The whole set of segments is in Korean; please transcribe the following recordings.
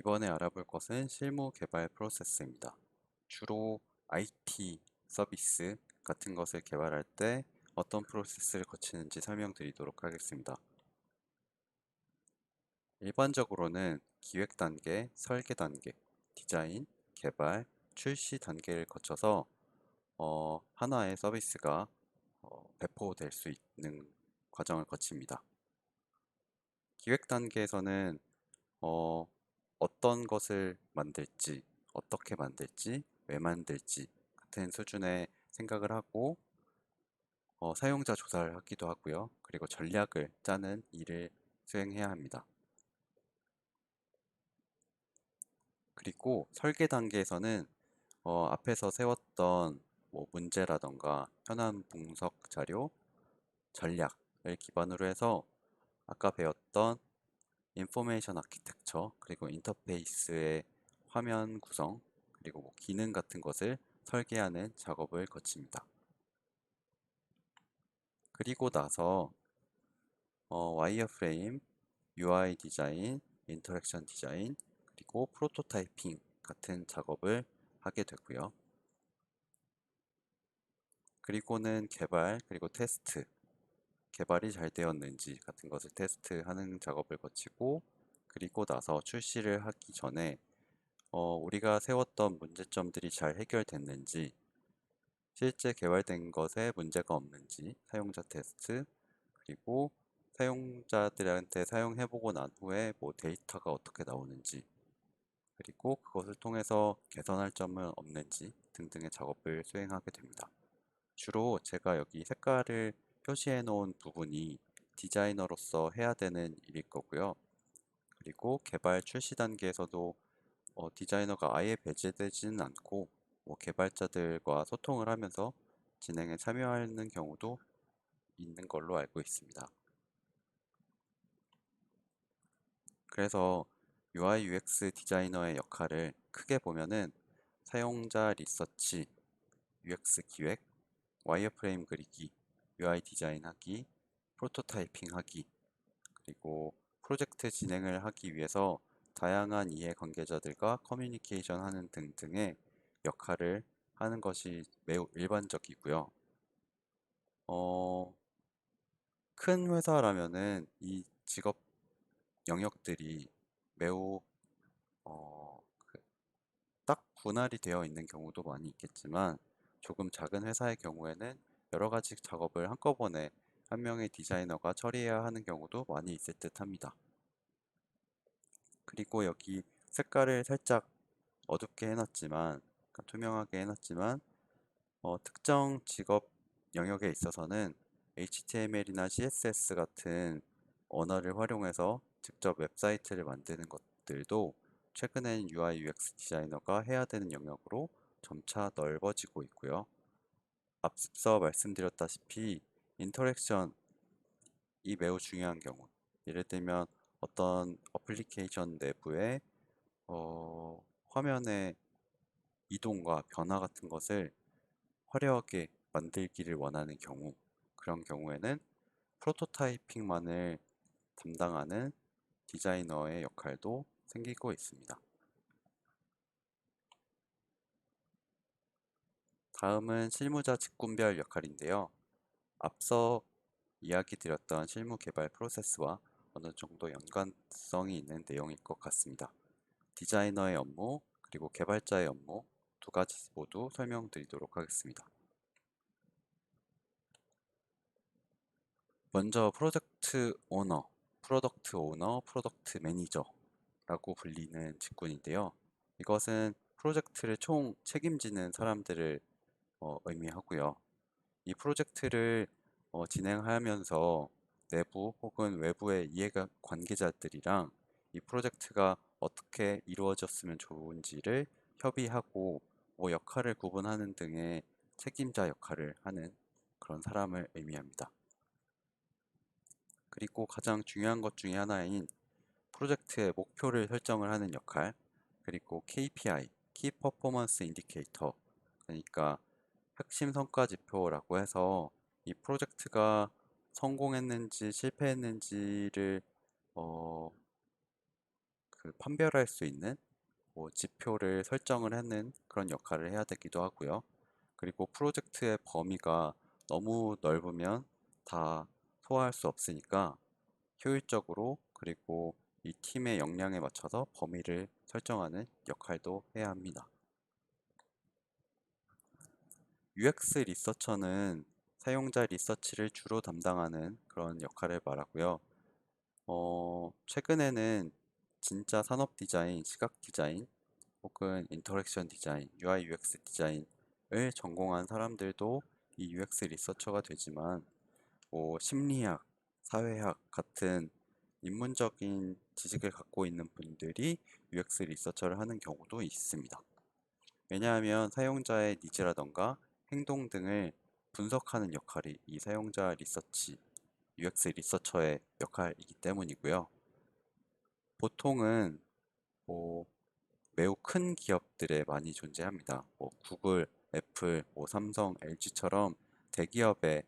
이번에 알아볼 것은 실무 개발 프로세스입니다. 주로 IT 서비스 같은 것을 개발할 때 어떤 프로세스를 거치는지 설명드리도록 하겠습니다. 일반적으로는 기획 단계, 설계 단계, 디자인, 개발, 출시 단계를 거쳐서 어, 하나의 서비스가 어, 배포될 수 있는 과정을 거칩니다. 기획 단계에서는 어, 어떤 것을 만들지, 어떻게 만들지, 왜 만들지 같은 수준의 생각을 하고 어, 사용자 조사를 하기도 하고요. 그리고 전략을 짜는 일을 수행해야 합니다. 그리고 설계 단계에서는 어, 앞에서 세웠던 뭐 문제라던가 현안 분석 자료, 전략을 기반으로 해서 아까 배웠던 인포메이션 아키텍처 그리고 인터페이스의 화면 구성 그리고 뭐 기능 같은 것을 설계하는 작업을 거칩니다. 그리고 나서 어, 와이어프레임, UI 디자인, 인터랙션 디자인, 그리고 프로토타이핑 같은 작업을 하게 되고요. 그리고는 개발, 그리고 테스트, 개발이 잘 되었는지 같은 것을 테스트하는 작업을 거치고 그리고 나서 출시를 하기 전에 어, 우리가 세웠던 문제점들이 잘 해결됐는지 실제 개발된 것에 문제가 없는지 사용자 테스트 그리고 사용자들한테 사용해보고 난 후에 뭐 데이터가 어떻게 나오는지 그리고 그것을 통해서 개선할 점은 없는지 등등의 작업을 수행하게 됩니다. 주로 제가 여기 색깔을 표시해 놓은 부분이 디자이너로서 해야 되는 일일 거고요. 그리고 개발 출시 단계에서도 어, 디자이너가 아예 배제되지는 않고 뭐 개발자들과 소통을 하면서 진행에 참여하는 경우도 있는 걸로 알고 있습니다. 그래서 UI UX 디자이너의 역할을 크게 보면은 사용자 리서치, UX 기획, 와이어프레임 그리기, UI 디자인 하기, 프로토타이핑 하기, 그리고 프로젝트 진행을 하기 위해서 다양한 이해관계자들과 커뮤니케이션 하는 등등의 역할을 하는 것이 매우 일반적이고요. 어, 큰 회사라면은 이 직업 영역들이 매우 어, 그딱 분할이 되어 있는 경우도 많이 있겠지만 조금 작은 회사의 경우에는 여러 가지 작업을 한꺼번에 한 명의 디자이너가 처리해야 하는 경우도 많이 있을 듯 합니다. 그리고 여기 색깔을 살짝 어둡게 해놨지만 투명하게 해놨지만 어, 특정 직업 영역에 있어서는 HTML이나 CSS 같은 언어를 활용해서 직접 웹사이트를 만드는 것들도 최근엔 UI UX 디자이너가 해야 되는 영역으로 점차 넓어지고 있고요. 앞서 말씀드렸다시피 인터랙션이 매우 중요한 경우 예를 들면 어떤 어플리케이션 내부에 어, 화면의 이동과 변화 같은 것을 화려하게 만들기를 원하는 경우 그런 경우에는 프로토타이핑만을 담당하는 디자이너의 역할도 생기고 있습니다. 다음은 실무자 직군별 역할인데요. 앞서 이야기 드렸던 실무 개발 프로세스와 어느 정도 연관성이 있는 내용일 것 같습니다. 디자이너의 업무, 그리고 개발자의 업무 두 가지 모두 설명드리도록 하겠습니다. 먼저 프로젝트 오너, 프로덕트 오너, 프로덕트 매니저라고 불리는 직군인데요. 이것은 프로젝트를 총 책임지는 사람들을 어, 의미하고요. 이 프로젝트를 어, 진행하면서 내부 혹은 외부의 이해가 관계자들이랑 이 프로젝트가 어떻게 이루어졌으면 좋은지를 협의하고 뭐 역할을 구분하는 등의 책임자 역할을 하는 그런 사람을 의미합니다. 그리고 가장 중요한 것 중에 하나인 프로젝트의 목표를 설정을 하는 역할 그리고 KPI, Key Performance Indicator 그러니까 핵심 성과 지표라고 해서 이 프로젝트가 성공했는지 실패했는지를 어, 그 판별할 수 있는 뭐 지표를 설정을 하는 그런 역할을 해야 되기도 하고요. 그리고 프로젝트의 범위가 너무 넓으면 다 소화할 수 없으니까 효율적으로 그리고 이 팀의 역량에 맞춰서 범위를 설정하는 역할도 해야 합니다. UX 리서처는 사용자 리서치를 주로 담당하는 그런 역할을 말하고요. 어, 최근에는 진짜 산업 디자인, 시각 디자인, 혹은 인터랙션 디자인, UI UX 디자인을 전공한 사람들도 이 UX 리서처가 되지만 뭐 심리학, 사회학 같은 인문적인 지식을 갖고 있는 분들이 UX 리서처를 하는 경우도 있습니다. 왜냐하면 사용자의 니즈라던가 행동 등을 분석하는 역할이 이 사용자 리서치, UX 리서처의 역할이기 때문이고요. 보통은 뭐 매우 큰 기업들에 많이 존재합니다. 뭐 구글, 애플, 뭐 삼성, LG처럼 대기업에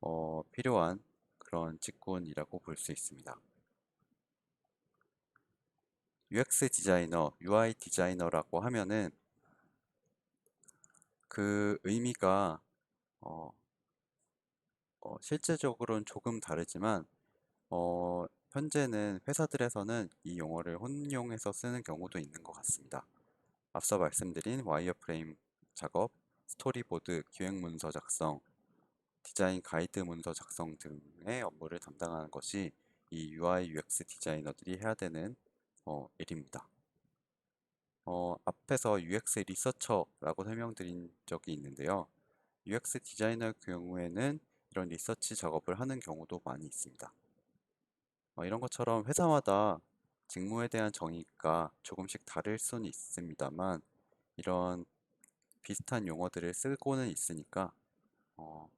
어, 필요한 그런 직군이라고 볼 수 있습니다. UX 디자이너, UI 디자이너라고 하면은 그 의미가 어, 어, 실제적으로는 조금 다르지만 어, 현재는 회사들에서는 이 용어를 혼용해서 쓰는 경우도 있는 것 같습니다. 앞서 말씀드린 와이어프레임 작업, 스토리보드, 기획 문서 작성, 디자인 가이드 문서 작성 등의 업무를 담당하는 것이 이 UI UX 디자이너들이 해야 되는 어, 일입니다. 어, 앞에서 UX 리서처라고 설명드린 적이 있는데요. UX 디자이너의 경우에는 이런 리서치 작업을 하는 경우도 많이 있습니다. 어, 이런 것처럼 회사마다 직무에 대한 정의가 조금씩 다를 수는 있습니다만 이런 비슷한 용어들을 쓰고는 있으니까 어,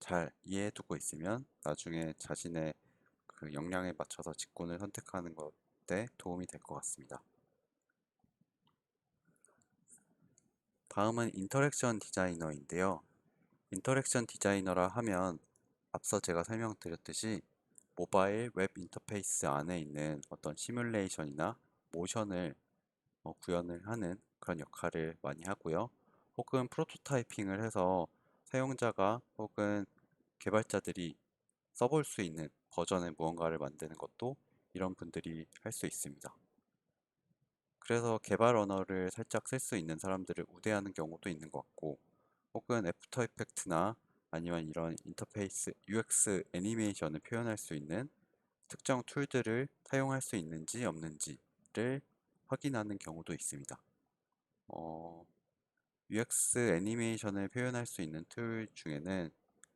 잘 이해해 두고 있으면 나중에 자신의 그 역량에 맞춰서 직군을 선택하는 것에 도움이 될 것 같습니다. 다음은 인터랙션 디자이너인데요. 인터랙션 디자이너라 하면 앞서 제가 설명드렸듯이 모바일 웹 인터페이스 안에 있는 어떤 시뮬레이션이나 모션을 어, 구현을 하는 그런 역할을 많이 하고요. 혹은 프로토타이핑을 해서 사용자가 혹은 개발자들이 써볼 수 있는 버전의 무언가를 만드는 것도 이런 분들이 할 수 있습니다. 그래서 개발 언어를 살짝 쓸 수 있는 사람들을 우대하는 경우도 있는 것 같고 혹은 애프터 이펙트나 아니면 이런 인터페이스 UX 애니메이션을 표현할 수 있는 특정 툴들을 사용할 수 있는지 없는지를 확인하는 경우도 있습니다. 어, UX 애니메이션을 표현할 수 있는 툴 중에는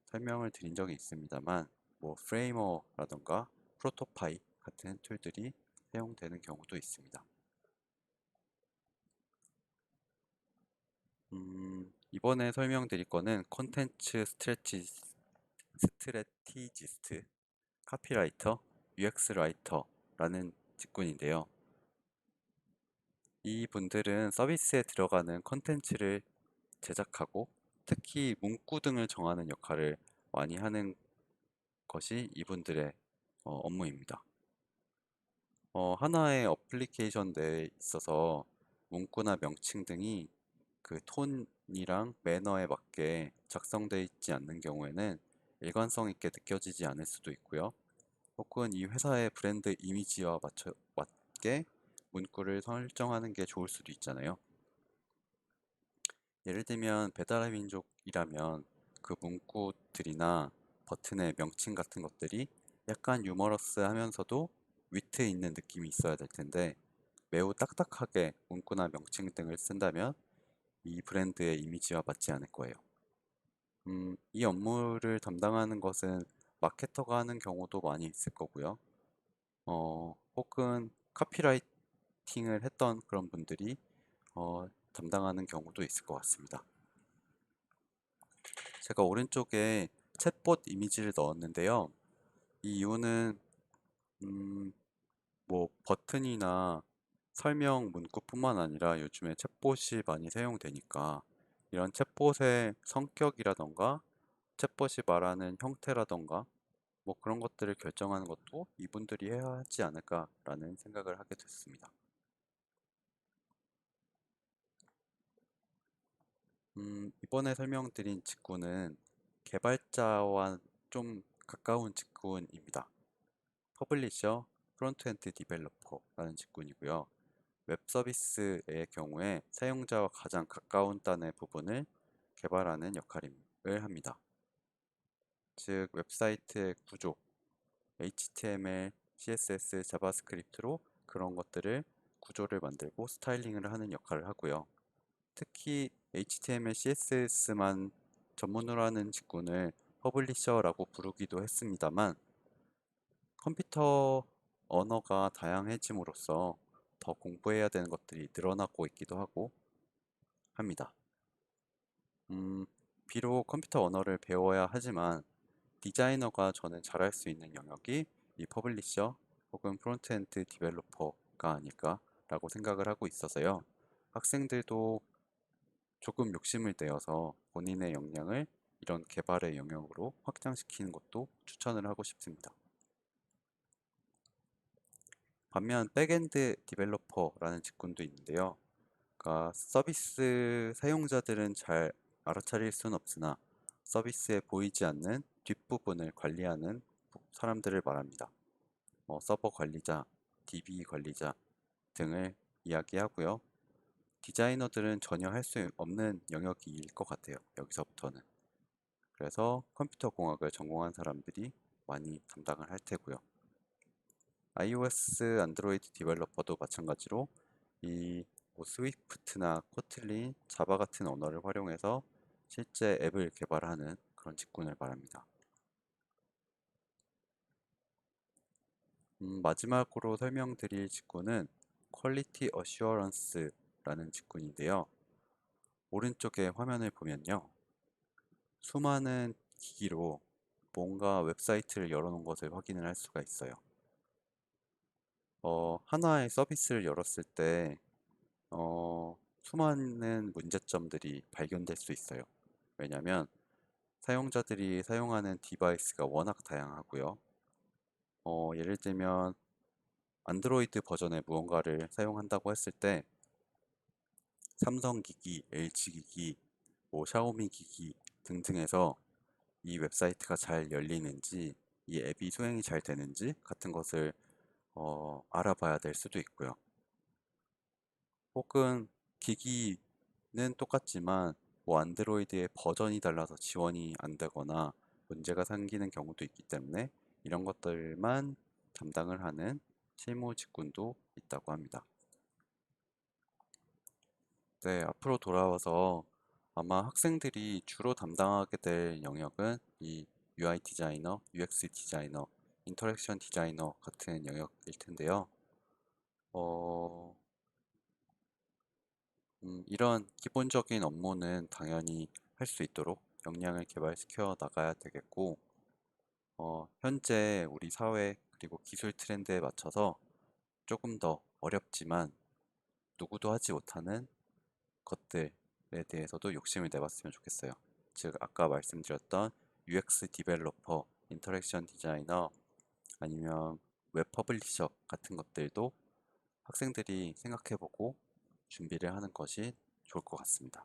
설명을 드린 적이 있습니다만 뭐 프레이머라던가 프로토파이 같은 툴들이 사용되는 경우도 있습니다. 음, 이번에 설명드릴 거는 콘텐츠 스트레치, 스트레티지스트, 카피라이터, UX 라이터라는 직군인데요. 이 분들은 서비스에 들어가는 콘텐츠를 제작하고 특히 문구 등을 정하는 역할을 많이 하는 것이 이분들의 어, 업무입니다. 어, 하나의 어플리케이션 내에 있어서 문구나 명칭 등이 그 톤이랑 매너에 맞게 작성되어 있지 않는 경우에는 일관성 있게 느껴지지 않을 수도 있고요. 혹은 이 회사의 브랜드 이미지와 맞춰, 맞게 문구를 설정하는 게 좋을 수도 있잖아요. 예를 들면 배달의 민족이라면 그 문구들이나 버튼의 명칭 같은 것들이 약간 유머러스 하면서도 위트 있는 느낌이 있어야 될 텐데 매우 딱딱하게 문구나 명칭 등을 쓴다면 이 브랜드의 이미지와 맞지 않을 거예요. 음, 이 업무를 담당하는 것은 마케터가 하는 경우도 많이 있을 거고요. 어, 혹은 카피라이팅을 했던 그런 분들이 어, 담당하는 경우도 있을 것 같습니다. 제가 오른쪽에 챗봇 이미지를 넣었는데요. 이 이유는 음, 뭐 버튼이나 설명 문구뿐만 아니라 요즘에 챗봇이 많이 사용되니까 이런 챗봇의 성격이라던가 챗봇이 말하는 형태라던가 뭐 그런 것들을 결정하는 것도 이분들이 해야 하지 않을까라는 생각을 하게 됐습니다. 음, 이번에 설명드린 직군은 개발자와 좀 가까운 직군입니다. 퍼블리셔, 프론트엔드 디벨로퍼라는 직군이고요. 웹 서비스의 경우에 사용자와 가장 가까운 단의 부분을 개발하는 역할을 합니다. 즉, 웹사이트의 구조, HTML, CSS, 자바스크립트로 그런 것들을 구조를 만들고 스타일링을 하는 역할을 하고요. 특히 HTML, CSS만 전문으로 하는 직군을 퍼블리셔라고 부르기도 했습니다만 컴퓨터 언어가 다양해짐으로써 더 공부해야 되는 것들이 늘어나고 있기도 하고 합니다. 음, 비록 컴퓨터 언어를 배워야 하지만 디자이너가 저는 잘할 수 있는 영역이 이 퍼블리셔 혹은 프론트엔드 디벨로퍼가 아닐까 라고 생각을 하고 있어서요. 학생들도 조금 욕심을 내어서 본인의 역량을 이런 개발의 영역으로 확장시키는 것도 추천을 하고 싶습니다. 반면 백엔드 디벨로퍼라는 직군도 있는데요. 그러니까 서비스 사용자들은 잘 알아차릴 수는 없으나 서비스에 보이지 않는 뒷부분을 관리하는 사람들을 말합니다. 뭐 서버 관리자, DB 관리자 등을 이야기하고요. 디자이너들은 전혀 할 수 없는 영역일 것 같아요. 여기서부터는. 그래서 컴퓨터 공학을 전공한 사람들이 많이 담당을 할 테고요. iOS, 안드로이드 디벨로퍼도 마찬가지로 이 뭐 스위프트나 코틀린, 자바 같은 언어를 활용해서 실제 앱을 개발하는 그런 직군을 말합니다. 음, 마지막으로 설명드릴 직군은 퀄리티 어슈어런스라는 직군인데요. 오른쪽에 화면을 보면요. 수많은 기기로 뭔가 웹사이트를 열어놓은 것을 확인을 할 수가 있어요. 어, 하나의 서비스를 열었을 때 어, 수많은 문제점들이 발견될 수 있어요. 왜냐하면 사용자들이 사용하는 디바이스가 워낙 다양하고요. 어, 예를 들면 안드로이드 버전의 무언가를 사용한다고 했을 때 삼성 기기, LG 기기, 뭐 샤오미 기기 등등에서 이 웹사이트가 잘 열리는지 이 앱이 수행이 잘 되는지 같은 것을 어, 알아봐야 될 수도 있고요. 혹은 기기는 똑같지만 뭐 안드로이드의 버전이 달라서 지원이 안 되거나 문제가 생기는 경우도 있기 때문에 이런 것들만 담당을 하는 실무 직군도 있다고 합니다. 네, 앞으로 돌아와서 아마 학생들이 주로 담당하게 될 영역은 이 UI 디자이너, UX 디자이너, 인터랙션 디자이너 같은 영역일 텐데요. 어, 음, 이런 기본적인 업무는 당연히 할 수 있도록 역량을 개발시켜 나가야 되겠고, 어, 현재 우리 사회 그리고 기술 트렌드에 맞춰서 조금 더 어렵지만 누구도 하지 못하는 것들에 대해서도 욕심을 내봤으면 좋겠어요. 즉, 아까 말씀드렸던 UX 디벨로퍼, 인터랙션 디자이너, 아니면 웹 퍼블리셔 같은 것들도 학생들이 생각해보고 준비를 하는 것이 좋을 것 같습니다.